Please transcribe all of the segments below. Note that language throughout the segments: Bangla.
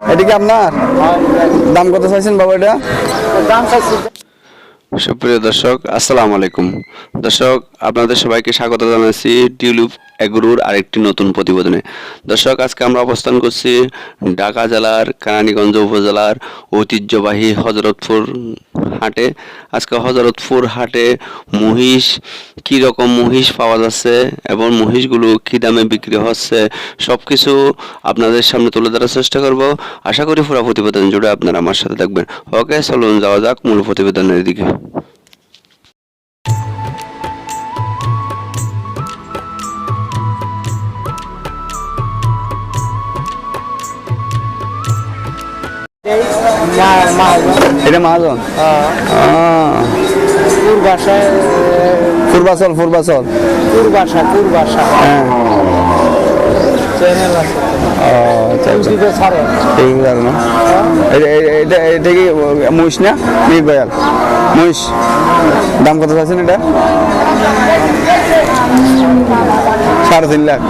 এটা কি আপনার? দাম কত চাইছেন বাবা এটা? দাম চাইছি। সুপ্রিয় দর্শক আসসালামু আলাইকুম। দর্শক আপনাদের সবাইকে স্বাগত জানাচ্ছি টিউলিপ এগ্রুর আরেকটি নতুন প্রতিবেদনে। দর্শক, আজকে আমরা অবস্থান করছি ঢাকা জেলার কেরানীগঞ্জ উপজেলার ঐতিহ্যবাহী হজরতপুর হাটে। আজকে হজরতপুর হাটে মহিষ, কী রকম মহিষ পাওয়া যাচ্ছে এবং মহিষগুলো কী দামে বিক্রি হচ্ছে সব কিছু আপনাদের সামনে তুলে ধরার চেষ্টা করব। আশা করি পুরো প্রতিবেদন জুড়ে আপনারা আমার সাথে থাকবেন। ওকে, চলুন যাওয়া যাক মূল প্রতিবেদনের দিকে। এটা মাহাজন? পুর ভাষায় ফুরবাচল ফুরবাচল পুর ভাষা পুর ভাষা হ্যাঁ। চ্যানেল আছে। ও ইউটিউবে ছাড়ে। ঠিক আছে না? এটা- এটা- এটা এটা কি মহিষ না? মির বয়াল মহিষ। দাম কত চাইছেন এটা? সাড়ে তিন লাখ।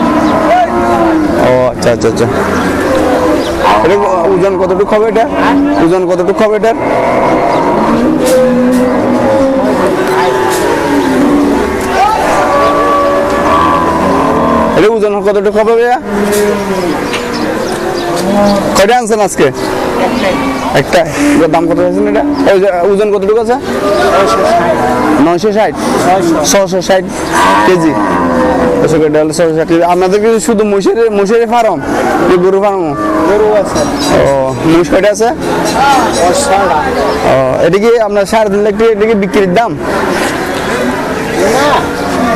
ও আচ্ছা আচ্ছা আচ্ছা। এটা ওজন কতটুকু হবে এটা? ওজন কতটুকু হবে এটার? এটা ওজন কতটুকু হবে ভাইয়া? কয়টা আনছেন আজকে? একটা। দাম কত আছে এটা? ওজন কতটুকু আছে? নয়শো ষাট। ছশো ষাট কেজি। আপনাদের কি শুধু মহিষের মহিষের ফার্ম? গরু ফার্ম? গরু আছে। ও কয়টা আছে? ও এটা কি আপনার সাড়ে তিন লাখ টাকা এটা কি বিক্রির দাম?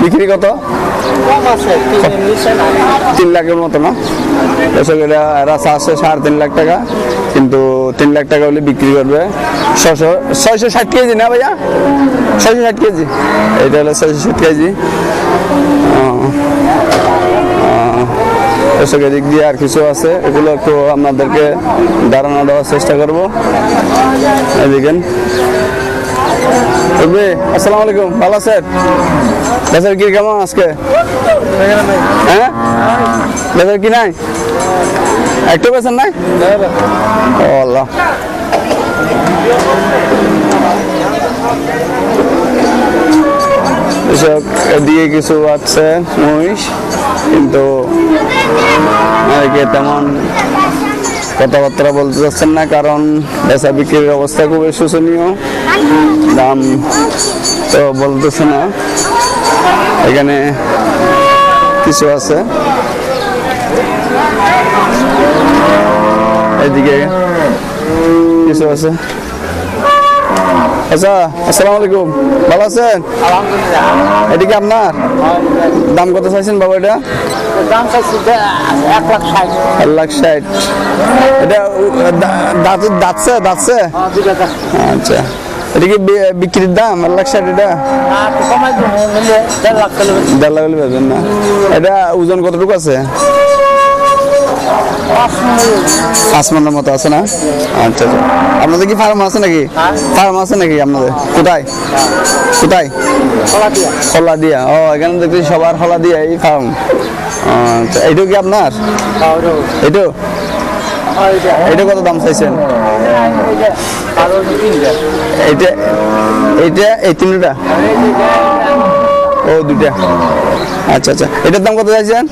বিক্রি কত? আছে তিন লাখের মতো না? দর্শক এটা এরা চারশো সাড়ে তিন লাখ টাকা কিন্তু তিন লাখ টাকা হলে বিক্রি করবে ছশো ছয়শো ষাট কেজি না ভাইয়া? ছয়শো ষাট কেজি। এটা হলো ছয়শো ষাট কেজি। দর্শক এদিক দিয়ে আর কিছু আছে? এগুলো একটু আপনাদেরকে ধারণা দেওয়ার চেষ্টা করব। এদিকেন আসসালামু আলাইকুম, ভালো আছেন? বেচার কি কেমন আজকে? হ্যাঁ? বেচার কি নাই? একটু বেচার নাই? এদিকে কিছু আছে, মহিষ, কিন্তু তেমন কথাবার্তা বলতে চাচ্ছেন না, কারণ বেচা বিক্রির অবস্থা খুবই শোষণীয় দাম তো বলতেছে না। এখানে কিছু আছে। এদিকে কিছু আছে। আচ্ছা আসসালামু আলাইকুম। ভালো আছেন? আলহামদুলিল্লাহ। এদিকে আপনার? দাম কত চাইছেন বাবা এটা? দাম চাইছি এক লাখ ষাট। এক লাখ ষাট। এটা দাঁত দাঁতছে দাঁতছে? আচ্ছা। এটা কি বিক্রির দাম এক লাখ ষাট এটা? দেড় লাখ দেড় লাখ না। এটা ওজন কতটুকু আছে? পাঁচ মনের মতো আছে না? আচ্ছা আচ্ছা। আপনাদের কি ফার্ম আছে নাকি? ফার্ম আছে নাকি আপনাদের? কোথায়? কোথায়? কলা দিয়া ও, এখানে দেখছি সবার হলা দিয়া এই ফার্ম আচ্ছা এইটাও কি আপনার? এইটাও এটা কত দাম চাইছেন? এইটা এইটা এই তিনটা? ও দুটা আচ্ছা আচ্ছা। এটার দাম কত চাইছেন?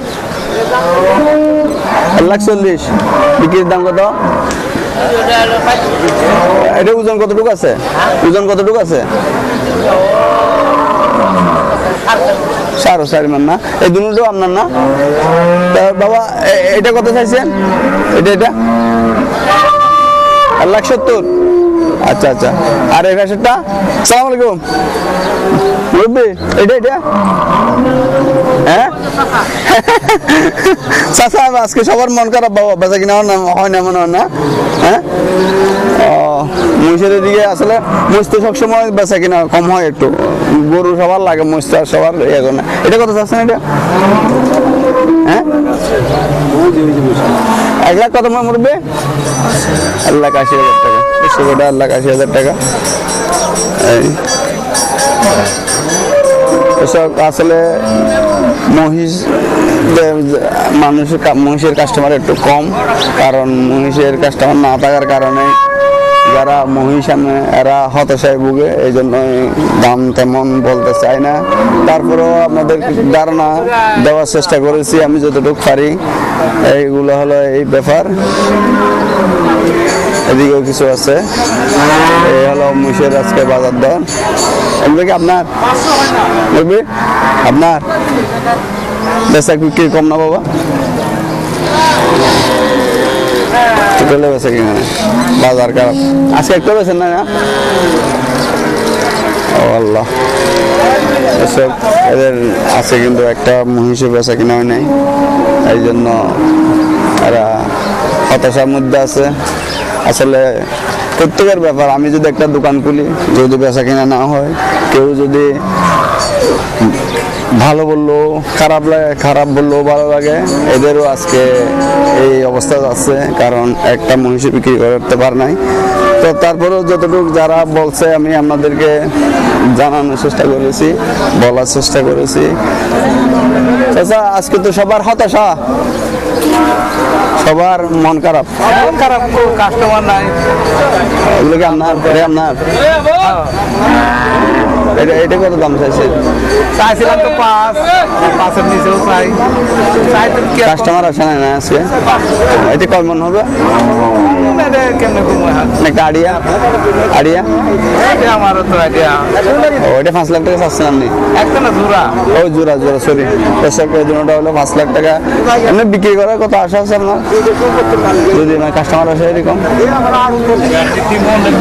লাখ চল্লিশ। বিক্রির দাম কত? এটা ওজন কতটুকু আছে? ওজন কতটুকু আছে? সারো সারি মান না। এই দুটো আপনার না? বাবা এটা কত চাইছেন? এটা এটা? এক লাখ সত্তর। আচ্ছা আচ্ছা। আর এই ভ্যাসেরটা সালাম আলাইকুম। মুরব্বী এটা এটা? হ্যাঁ? চাচা, আজকে সবার মন খারাপ বাবা, বেচা কিনা হয় না মনে হয় না। হ্যাঁ? মহিষের দিকে আসলে মহিষ সবসময় বেচা কিনা কম হয় একটু। গরু সবার লাগে মহিষ আর সবার ইয়ে করে না। এটা কত চাচ্ছেন এটা? হ্যাঁ? এক লাখ কত মনে মরবে এক লাখ আশি হাজার টাকা। পারো এক লাখ আশি হাজার টাকা। এসব আসলে মহিষ মানুষের মহিষের কাস্টমার একটু কম, কারণ মহিষের কাস্টমার না থাকার কারণে যারা মহিষ আনে এরা হতাশায় ভুগে এই জন্য দাম তেমন বলতে চাই না। তারপরেও আপনাদের ধারণা দেওয়ার চেষ্টা করেছি, আমি যতটুকু পারি। এইগুলো হলো এই ব্যাপার। এদিকেও কিছু আছে। এই হলো মহিষের আজকে বাজার দর। এগুলো কি আপনার আপনার বেচা কি কম না বাবা? টোটালে কি মানে বাজার খারাপ। আজকে একটু বেছেন না না? আল্লাহ। এসব এদের আছে কিন্তু একটা মহিষে বেচা কিনা হয় নাই। এই জন্য এরা হতাশার মধ্যে আছে। আসলে প্রত্যেকের ব্যাপার। আমি যদি একটা দোকান খুলি, যদি বেচা কিনা না হয়, কেউ যদি ভালো বলল খারাপ লাগে খারাপ বলল ভালো লাগে। এদেরও আজকে এই অবস্থা আছে কারণ একটা মহিষী বিক্রি করতে পার নাই। তো তারপরেও যতটুকু যারা বলছে আমি আপনাদেরকে জানানোর চেষ্টা করেছি বলার চেষ্টা করেছি। আচ্ছা আজকে তো সবার হতাশা। সবার মন খারাপ। মন খারাপ কাস্টমার নাই। এগুলো কি আপনার এটা আপনার? এটা এটা কত দাম চাইছে? চাইছিলাম তো পাঁচ। পাঁচের নিচেও চাই। কাস্টমার আসে না আজকে? এটা কয় মন হবে? আড়িয়া আড়িয়া তো আইডিয়া পাঁচ লাখ টাকা চাচ্ছেন আপনি একটা না জোড়া? ও জোড়া জোড়া সরি দর্শক এই হলো পাঁচ লাখ টাকা। বিক্রি করার কত আশা আছে আপনার? যদি মানে কাস্টমার আসে এরকম।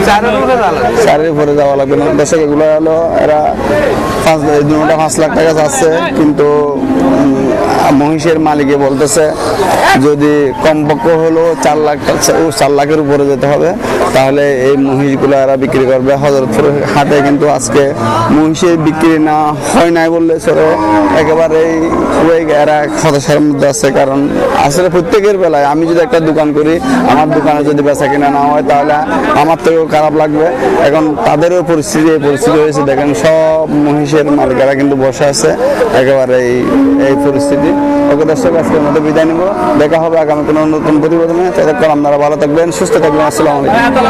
চারের উপরে জ্বালা চারের উপরে যাওয়া লাগবে না। দর্শক এগুলো হলো এরা পাঁচ দুটোটা পাঁচ লাখ টাকা যাচ্ছে, কিন্তু মহিষের মালিকে বলতেছে, যদি কমপক্ষ হলো চার লাখ ও চার লাখের উপরে যেতে হবে, তাহলে এই মহিষগুলো এরা বিক্রি করবে। হজরতপুর হাটে কিন্তু আজকে মহিষের বিক্রি না হয় নাই বললে সরে একেবারে ওই এরা হতাশার মধ্যে আছে, কারণ আসলে প্রত্যেকের বেলায় আমি যদি একটা দোকান করি, আমার দোকানে যদি বেচা কিনা না হয়, তাহলে আমার থেকেও খারাপ লাগবে। এখন তাদেরও পরিস্থিতি, এই পরিস্থিতি হয়েছে, দেখেন সব মহিষের মালিকেরা কিন্তু বসে আছে, একেবারে এই এই পরিস্থিতি। ওকে দর্শক, আজকের মধ্যে বিদায় নিব। দেখা হবে আগামী কোনো নতুন প্রতিবেদনে। ততক্ষণ আপনারা ভালো থাকবেন, সুস্থ থাকবেন। আসসালামু আলাইকুম।